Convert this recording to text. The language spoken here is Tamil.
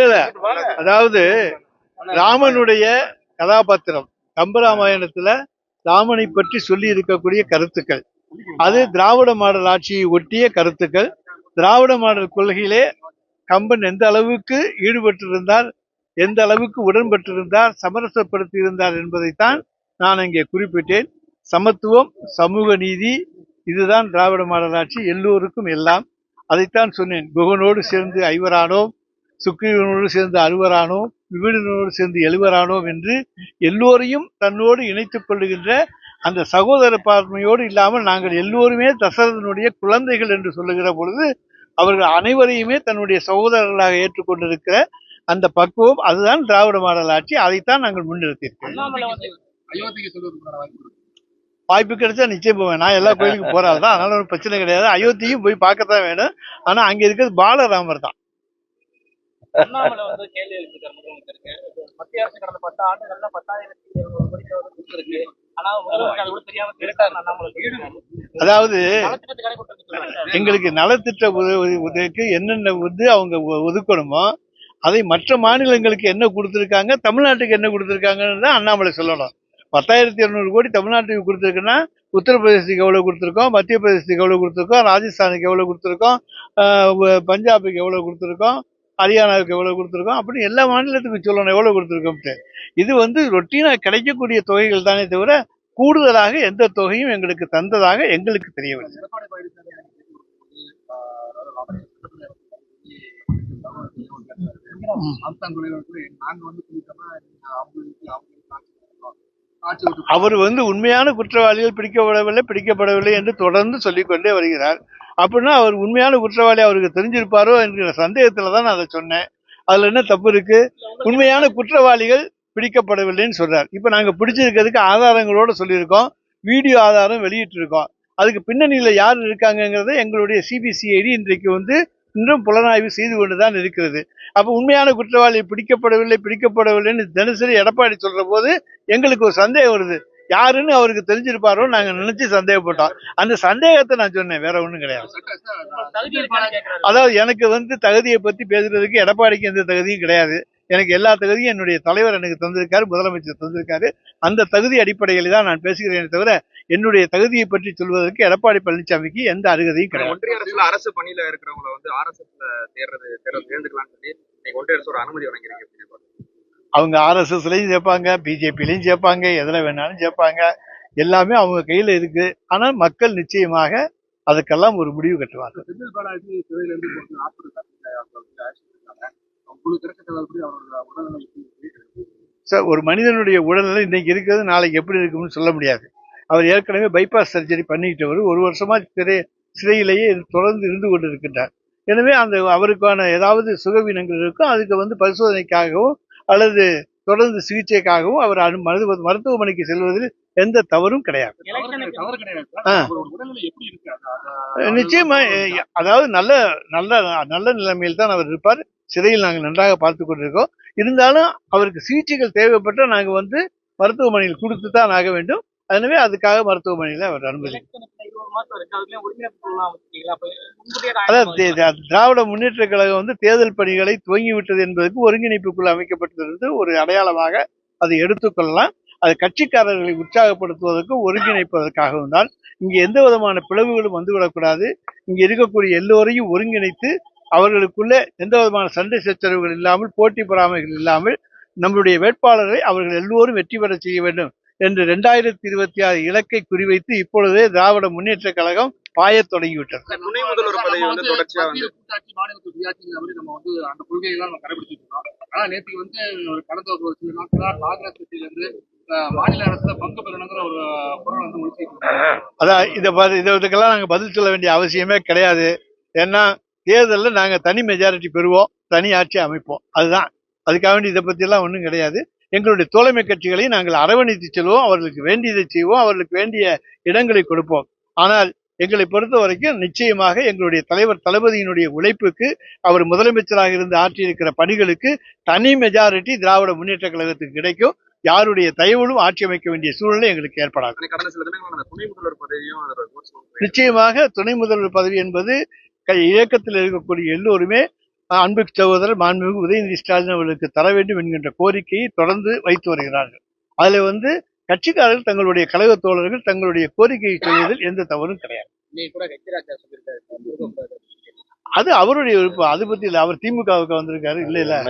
இல்ல அதாவது ராமனுடைய கதாபாத்திரம் கம்பராமாயணத்துல ராமனை பற்றி சொல்லி இருக்கக்கூடிய கருத்துக்கள். அது திராவிட மாடல் ஆட்சியை ஒட்டிய கருத்துக்கள். திராவிட மாடல் கொள்கையிலே கம்பன் எந்த அளவுக்கு ஈடுபட்டிருந்தார் எந்த அளவுக்கு உடன்பட்டிருந்தார் சமரசப்படுத்தி இருந்தார் என்பதைத்தான் நான் இங்கே குறிப்பிட்டேன். சமத்துவம் சமூக நீதி இதுதான் திராவிட மாடல் ஆட்சி எல்லோருக்கும் எல்லாம். அதைத்தான் சொன்னேன். குகனோடு சேர்ந்து ஐவரானோம் சுக்ரீவனோடு சேர்ந்து அறுவரானோம் விபீடனோடு சேர்ந்து எழுவரானோம் என்று எல்லோரையும் தன்னோடு இணைத்துக் கொள்ளுகின்ற அந்த சகோதர பார்மையோடு இல்லாமல் நாங்கள் எல்லோருமே தசரதனுடைய குழந்தைகள் என்று சொல்லுகிற பொழுது அவர்கள் அனைவரையுமே தன்னுடைய சகோதரர்களாக ஏற்றுக்கொண்டிருக்கிற அந்த பக்குவம் அதுதான் திராவிட மாடல் ஆட்சி அதைத்தான் நாங்கள் முன்னிறுத்தியிருக்கோம் அண்ணாமலை வந்து அயோத்திக்கு செல்வதற்கான வாய்ப்பு கிடைச்சா நிச்சயம் போவேன். நான் எல்லா கோயிலுக்கும் போறாள் தான். அதனால ஒரு பிரச்சனை கிடையாது. அயோத்தியும் போய் பார்க்கத்தான் வேணும். ஆனா அங்க இருக்கிறது பாலராமர் தான். அதாவது. எங்களுக்கு நலத்திட்ட உதவி உதவிக்கு என்னென்ன வந்து அவங்க ஒதுக்கணுமோ அதை மற்ற மாநிலங்களுக்கு என்ன கொடுத்துருக்காங்க தமிழ்நாட்டுக்கு என்ன கொடுத்துருக்காங்கன்னு தான் அண்ணாமலை சொல்லணும். பத்தாயிரத்தி இருநூறு கோடி தமிழ்நாட்டுக்கு கொடுத்துருக்குன்னா உத்தரப்பிரதேசத்துக்கு எவ்வளோ கொடுத்துருக்கோம் மத்திய பிரதேசத்துக்கு எவ்வளோ கொடுத்துருக்கோம் ராஜஸ்தானுக்கு எவ்வளோ கொடுத்துருக்கோம் பஞ்சாபுக்கு எவ்வளோ கொடுத்துருக்கோம் ஹரியானாவுக்கு எவ்வளோ கொடுத்துருக்கோம் அப்படின்னு எல்லா மாநிலத்துக்கும் சொல்லணும் எவ்வளோ கொடுத்துருக்கோம்ட்டு. இது வந்து ரொட்டீனாக கிடைக்கக்கூடிய தொகைகள் தானே தவிர கூடுதலாக எந்த தொகையும் எங்களுக்கு தந்ததாக எங்களுக்கு தெரியவில்லை. எடப்பாடி பழனிசாமி அவர் வந்து உண்மையான குற்றவாளிகள் பிடிக்கப்படவில்லை பிடிக்கப்படவில்லை என்று தொடர்ந்து சொல்லிக்கொண்டே வருகிறார். அப்படின்னா அவர் உண்மையான குற்றவாளி அவருக்கு தெரிஞ்சிருப்பாரோ என்கிற சந்தேகத்தில் தான் நான் அதை சொன்னேன். அதில் என்ன தப்பு இருக்கு? உண்மையான குற்றவாளிகள் பிடிக்கப்படவில்லைன்னு சொல்றார். இப்போ நாங்கள் பிடிச்சிருக்கிறதுக்கு ஆதாரங்களோட சொல்லியிருக்கோம். வீடியோ ஆதாரம் வெளியிட்டிருக்கோம். அதுக்கு பின்னணியில் யார் இருக்காங்கங்கிறத எங்களுடைய சிபிசிஐடி இன்றைக்கு வந்து இன்னும் புலனாய்வு செய்து கொண்டுதான் இருக்கிறது. அப்ப உண்மையான குற்றவாளி பிடிக்கப்படவில்லை பிடிக்கப்படவில்லைன்னு தினசரி எடப்பாடி சொல்ற போது எங்களுக்கு ஒரு சந்தேகம் வருது. யாருன்னு அவருக்கு தெரிஞ்சிருப்பாரோ நாங்க நினைச்சு சந்தேகப்பட்டோம். அந்த சந்தேகத்தை நான் சொன்னேன் வேற ஒண்ணும் கிடையாது. அதாவது எனக்கு வந்து தகுதியை பத்தி பேசுறதுக்கு எடப்பாடிக்கு எந்த தகுதியும் கிடையாது. எனக்கு எல்லா தகுதியும் என்னுடைய தலைவர் எனக்கு தந்திருக்காரு முதலமைச்சர் தந்திருக்காரு. அந்த தகுதி அடிப்படையில் தான் நான் பேசுகிறேனே தவிர என்னுடைய தகுதியை பற்றி சொல்வதற்கு எடப்பாடி பழனிசாமிக்கு எந்த அருகதையும் கிடையாது. ஒன்றிய அரசுல அரசு பணியில இருக்கிறவங்கள வந்து ஆர்எஸ்எஸ்ல தேர்றது தேர்வு சேர்ந்துக்கலாம்னு சொல்லி நீங்க ஒன்றிய அரசோட அனுமதி பாக்குறீங்க? அவங்க ஆர்எஸ்எஸ்லயும் சேர்ப்பாங்க பிஜேபிலையும் சேர்ப்பாங்க எதுல வேணாலும் சேர்ப்பாங்க எல்லாமே அவங்க கையில இருக்கு. ஆனால் மக்கள் நிச்சயமாக அதுக்கெல்லாம் ஒரு முடிவு கட்டுவாங்க குழு திறக்கத்தவர்கள் அவரோட உடல்நிலை எப்படி இருக்கு? சார் ஒரு மனிதனுடைய உடல்நிலை இன்னைக்கு இருக்கிறது நாளைக்கு எப்படி இருக்கும்னு சொல்ல முடியாது. அவர் ஏற்கனவே பைபாஸ் சர்ஜரி பண்ணிக்கிட்டவர் ஒரு வருஷமா சிறை சிறையிலேயே தொடர்ந்து இருந்து கொண்டு இருக்கின்றார் எனவே அந்த அவருக்கான ஏதாவது சுகவீனங்கள் இருக்கும் அதுக்கு வந்து பரிசோதனைக்காகவும் அல்லது தொடர்ந்து சிகிச்சைக்காகவும் அவர் அனு மருத்துவ மருத்துவமனைக்கு செல்வதில் எந்த தவறும் கிடையாது. நிச்சயமா அதாவது நல்ல நல்ல நல்ல நிலைமையில் தான் அவர் இருப்பார். சிறையில் நாங்கள் நன்றாக பார்த்து கொண்டிருக்கோம். இருந்தாலும் அவருக்கு சிகிச்சைகள் தேவைப்பட்டால் நாங்கள் வந்து மருத்துவமனையில் கொடுத்து தான் ஆக வேண்டும். எனவே அதுக்காக மருத்துவமனையில் அவர் அனுமதி. அதாவது திராவிட முன்னேற்ற கழகம் வந்து தேர்தல் பணிகளை துவங்கிவிட்டது என்பதற்கு ஒருங்கிணைப்புக்குள் அமைக்கப்பட்டிருந்து ஒரு அடையாளமாக அதை எடுத்துக்கொள்ளலாம் அது கட்சிக்காரர்களை உற்சாகப்படுத்துவதற்கும் ஒருங்கிணைப்பதற்காகவும் தான். இங்கே எந்த விதமான பிளவுகளும் வந்துவிடக்கூடாது இங்கே இருக்கக்கூடிய எல்லோரையும் ஒருங்கிணைத்து அவர்களுக்குள்ளே எந்த விதமான சண்டை சச்சரவுகள் இல்லாமல் போட்டி பொறாமைகள் இல்லாமல் நம்முடைய வேட்பாளரை அவர்கள் எல்லோரும் வெற்றி பெற செய்ய வேண்டும் என்று ரெண்டாயிரத்தி இருபத்தி ஆறு இலக்கை குறிவைத்து இப்பொழுதே திராவிட முன்னேற்ற கழகம் பாயத் தொடங்கிவிட்டது. வந்து ஆனா ஒரு கடந்த ஒரு சில நாட்களா காங்கிரஸ் மாநில அரசுல பங்கு பெறணுங்கிற ஒரு பொருள் வந்து முடிச்சிருக்காங்க அதான் இதை ப- இதை இதுக்கெல்லாம் நாங்கள் பதில் சொல்ல வேண்டிய அவசியமே கிடையாது. ஏன்னா தேர்தலில் நாங்கள் தனி மெஜாரிட்டி பெறுவோம் தனி ஆட்சி அமைப்போம். அதுதான். அதுக்காக வேண்டி இதை பற்றியெல்லாம் ஒன்றும் கிடையாது. எங்களுடைய தோழமை கட்சிகளை நாங்கள் அரவணைத்து செல்வோம் அவர்களுக்கு வேண்டியதை செய்வோம் அவர்களுக்கு வேண்டிய இடங்களை கொடுப்போம். ஆனால் எங்களை பொறுத்த வரைக்கும் நிச்சயமாக எங்களுடைய தலைவர் தளபதியினுடைய உழைப்புக்கு அவர் முதலமைச்சராக இருந்து ஆற்றியிருக்கிற பணிகளுக்கு தனி மெஜாரிட்டி திராவிட முன்னேற்ற கழகத்துக்கு கிடைக்கும். யாருடைய தயவிலும் ஆட்சி அமைக்க வேண்டிய சூழ்நிலை எங்களுக்கு ஏற்படாது. நிச்சயமாக துணை முதல்வர் பதவி என்பது இயக்கத்தில் இருக்கக்கூடிய எல்லோருமே அன்பு சகோதரர் மாண்புமிகு உதயநிதி ஸ்டாலின் அவர்களுக்கு தர வேண்டும் என்கின்ற கோரிக்கையை தொடர்ந்து வைத்து வருகிறார்கள். அதுல வந்து கட்சிக்காரர்கள் தங்களுடைய கழக தோழர்கள் தங்களுடைய கோரிக்கையை சொல்வதில் எந்த தவறும் கிடையாது. அது அவருடைய விருப்பம். அது பத்தி இல்ல. அவர் திமுகவுக்கு வந்திருக்காரு. இல்ல இல்ல.